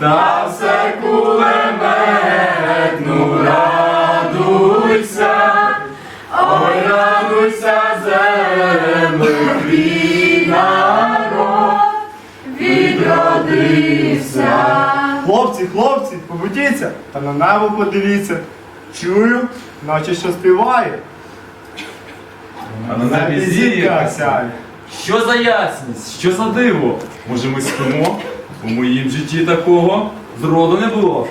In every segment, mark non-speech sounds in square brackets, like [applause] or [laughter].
та все кулеметну радуйся, ой, радуйся, твій народ відродився. Хлопці, хлопці, побудіться та на небо подивіться. Чую, наче що співає. А на небі зірка сяє. Що за ясність? Що за диво? Може ми спимо? У моїм житті такого зроду не було.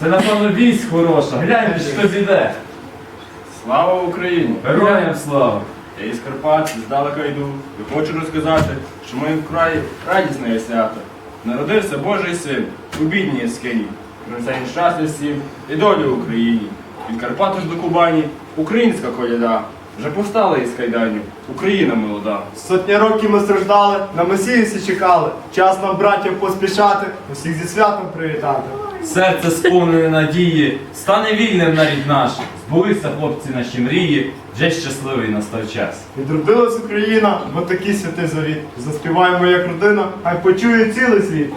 Це напевно вість хороша. Гляньте, що зійде. Слава Україні! Героям слава! Я із Карпат, здалека йду, і хочу розказати, що в моїм краї радісне є свято. Народився Божий син у бідній ескині. Принесе він щастя всім і долю Україні. Від Карпат аж до Кубані українська коляда. Вже повстала із кайданів, Україна молода. Сотні років ми страждали, на Месію всі чекали. Час нам, браття, поспішати, усіх зі святом привітати. Серце сповнене надії, стане вільним навіть наш. Збулися хлопці наші мрії, вже щасливий настав час. Відродилась Україна, бо такий святий завіт. Заспіваємо як родина, хай почує цілий світ.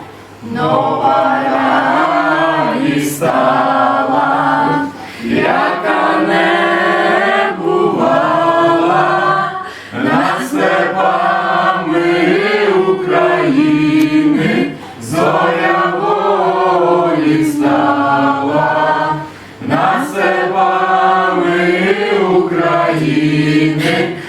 Так,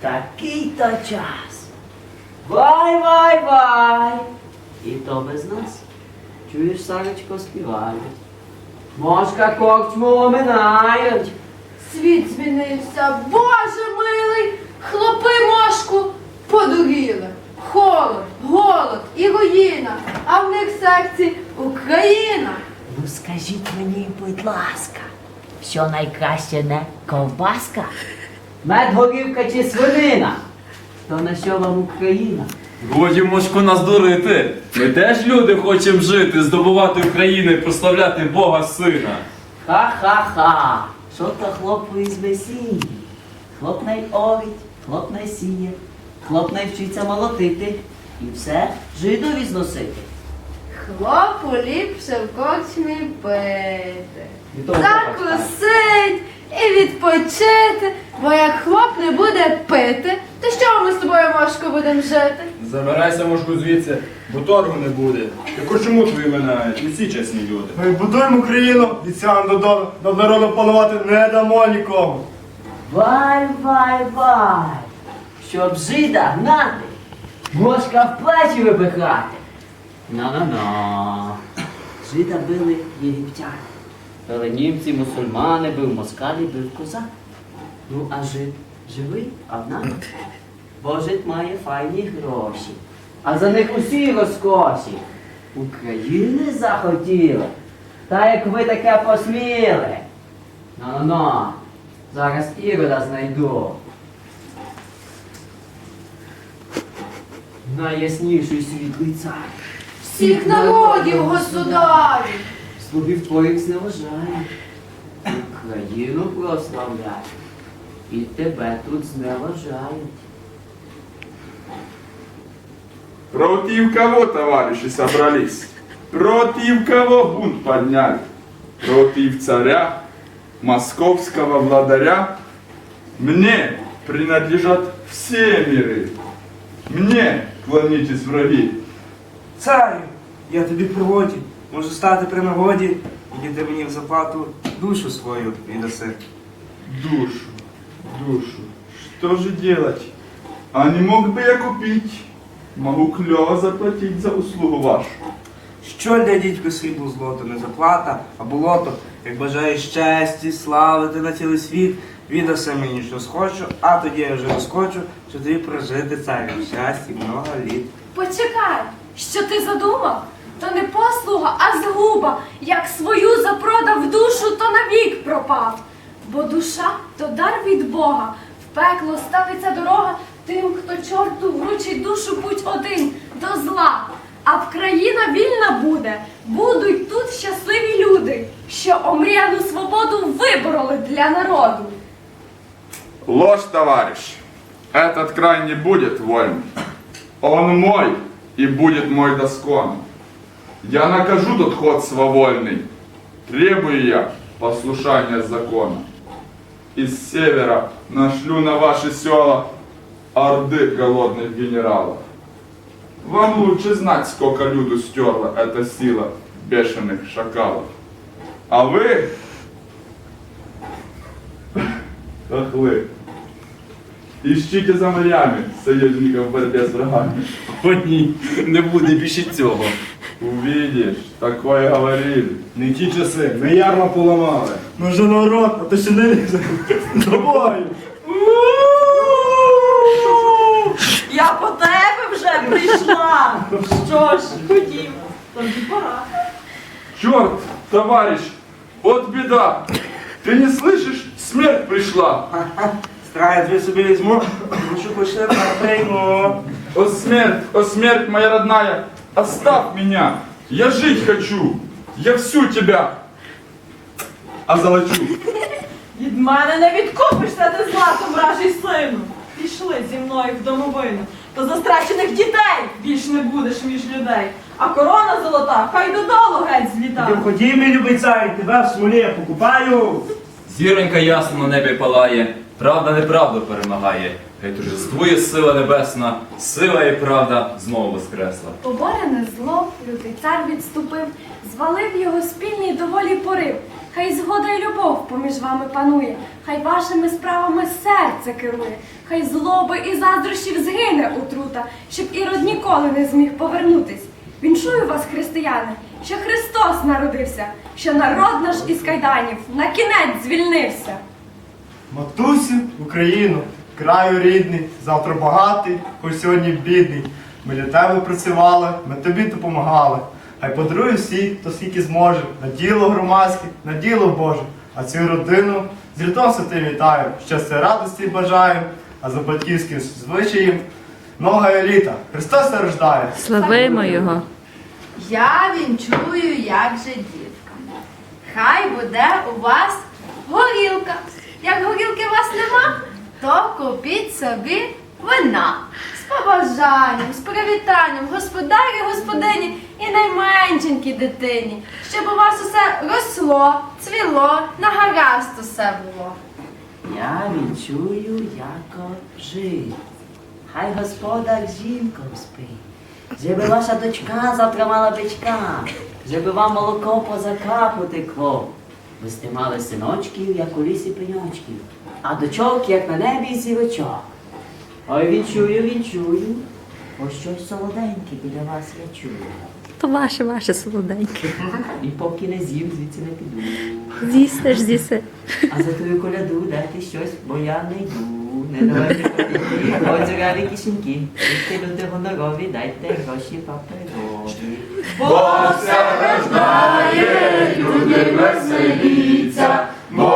Такий-то час. Вай, вай, вай. І то без нас. Чуєш, Сарочко, співають. Мошка корчму оминають. Світ змінився, Боже милий, хлопи мошку подуріли. Холод, голод і руїна, а в них в серці Україна. Ну скажіть мені, будь ласка, що найкраще не ковбаска? Мед, горівка чи свинина? То на що вам Україна? Годі мошку нас дурити. Ми теж люди хочемо жити, здобувати України, прославляти Бога Сина. Ха-ха-ха. Що то хлопу із Месії? Хлоп най орить, хлоп най сіє, хлоп най вчиться молотити і все жидові зносити. Хлопу ліпше в корчмі пити. Закусить і відпочити, бо як хлоп не буде пити, то що ми з тобою мошко будемо жити? Забирайся, мошку, звідси, бо торгу не буде. Яку чому твої минають? Усі чесні люди. Ми будуємо Україну, від сян до дону, над народом панувати не дамо нікому. Вай, вай, вай. Щоб жида гнати, мошка в плечі випихати. На-на-на. Жида били єгиптяни. Били німці, мусульмани, бив москалі, бив козак. Ну, а жид живий, однак. Бо жид має файні гроші. А за них усі розкоші. України захотіли. Та як ви таке посміли. Ну-ну-ну. Зараз Ірода знайду. Найясніший світлий цар. Всіх народів, государю! Слугів твоїх зневажає. Україну прославляє. І тебе тут зневажають. Против кого, товарищи, собрались? Против кого бунт подняли? Против царя, московского владаря? Мне принадлежат все миры. Мне клонитесь, враги. Царю, я тобі при воді, Можу стати при нагоді, і ти мені в заплату душу свою віддаси. Душу, душу, что же делать? А не мог бы я купить? Могу клево заплатить за услугу вашу. Що для дідько срібло злото, не заплата, а болото, як бажаєш щасті, слави ти на цілий світ, віддаси мені, що схочу, а тоді я вже розкочу, що тобі прожити царю в щасті много літ. Почекай, що ти задумав? То не послуга, а згуба. Як свою запродав душу, то навік пропав. Бо душа то дар від Бога. В пекло ставиться дорога тим, хто чорту вручить душу путь один до зла. А в країна вільна буде, будуть тут щасливі люди, що омріяну свободу вибороли для народу. Ложь, товарищ. Этот край не будет вольным. Он мой и будет мой доскон. Я накажу тот ход свавольный. Требую я послушания закона. Из севера нашлю на ваши села орды голодных генералов. Вам лучше знать, сколько люду стерла эта сила бешеных шакалов. А вы, [laughs] хохлы, ищите за морями союзников в борьбе с врагами. О, ні, не буде більше цього. Увидишь, такое говорили. Не ті часи, ми ярма поламали. Ну вже народ, а то ще не лізе. Давай. Я по тебе вже прийшла. Що ж, ходім, тобі пора. Черт, товарищ, вот беда. Ты не слышишь? Смерть пришла. Страх, я тобі собі візьму, душу пошли прийму. О смерть, о смерть моя родная, оставь меня. Я жить хочу. Я всю тебя озолочу. Від мене не відкупишся ти златом, вражий сину. Пішли зі мною в домовину, то за страчених дітей більш не будеш між людей. А корона золота, хай додолу геть зліта. Мій любий цар, тебе в смолі я покупаю. Зіронька ясно на небі палає, правда неправду перемагає. Хай торжествує сила небесна, сила і правда знову воскресла. Поборене зло, лютий цар відступив, звалив його спільний доволі порив. Хай згода й любов поміж вами панує, хай вашими справами серце керує, хай злоби і заздрощів згине отрута, щоб ірод ніколи не зміг повернутись. Віншую вас, християни, що Христос народився, що народ наш із кайданів на кінець звільнився. Матусю, Україну, краю рідний, завтра багатий, хоч сьогодні бідний. Ми для тебе працювали, ми тобі допомагали. Хай подарує всі, хто скільки зможе, на діло громадське, на діло Боже. А цю родину з рятом святим вітаю, щастя радості бажаю, а за батьківським звичаєм много літа. Христос рождає. Славимо його. Я вінчую, як же дітка. Хай буде у вас горілка. Як горілки у вас нема, то купіть собі вина. З побажанням, з привітанням, господарі, господині і найменшенькій дитині, щоб у вас усе росло, цвіло, на гаразд усе було. Я відчую, як жить. Хай господар жінком спить. Żeby ваша дочка завтра мала бичка, żeby вам молоко по закапу текло. Ви сте синочків, як у лісі пеньочків, а дочок, як на небі сівочок. Ой, відчую, відчую. ось щось солоденьке біля вас я чую. То ваше, ваше солоденьке. І поки не з'їм, звідси не піду. З'їсте ж з'їсте. А за твою коляду дайте щось, бо я не йду. Не давайте копійки, озеряві кишеньки. Ти люди гонорові, дайте гроші паперові. Бог рождає, люди веселіться, бо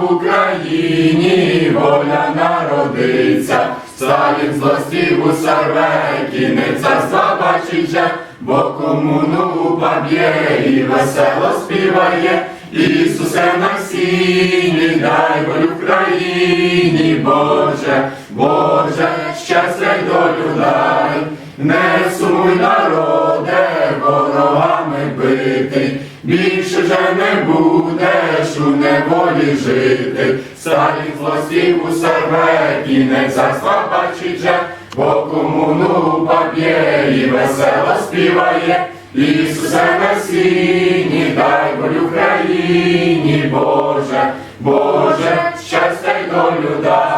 в Україні воля народиться. Сталін злостів у сарве, кінець царства бачить же, бо комуну поб'є і весело співає. Ісусе на сіні, дай волю країні, Боже, Боже, щастя й долю дай. Не сумуй, народе, ворогами битий, більше вже не будеш у неволі жити. Сталін злостів у серве, кінець царства бачить же, бо комуну поб'є і весело співає. Ісусе на сіні, дай волю Україні, Боже, Боже, щастя й долю дай.